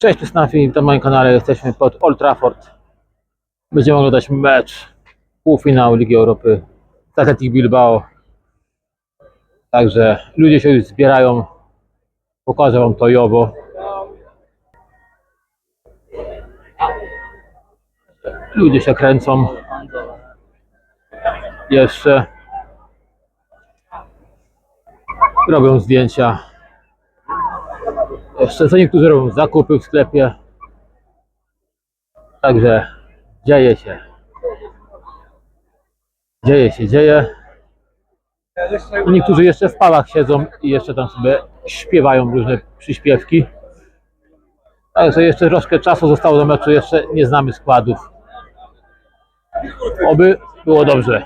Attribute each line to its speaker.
Speaker 1: Cześć, tu Snafi, witam na moim kanale. Jesteśmy pod Old Trafford. Będziemy oglądać mecz półfinału Ligi Europy z Athletic Bilbao. Także ludzie się już zbierają. Pokażę wam to i owo. Ludzie się kręcą. Jeszcze robią zdjęcia. Jeszcze niektórzy robią zakupy w sklepie. Także dzieje się. Dzieje się, dzieje. Niektórzy jeszcze w pałach siedzą i jeszcze tam sobie śpiewają różne przyśpiewki. Także jeszcze troszkę czasu zostało do meczu, jeszcze nie znamy składów. Oby było dobrze.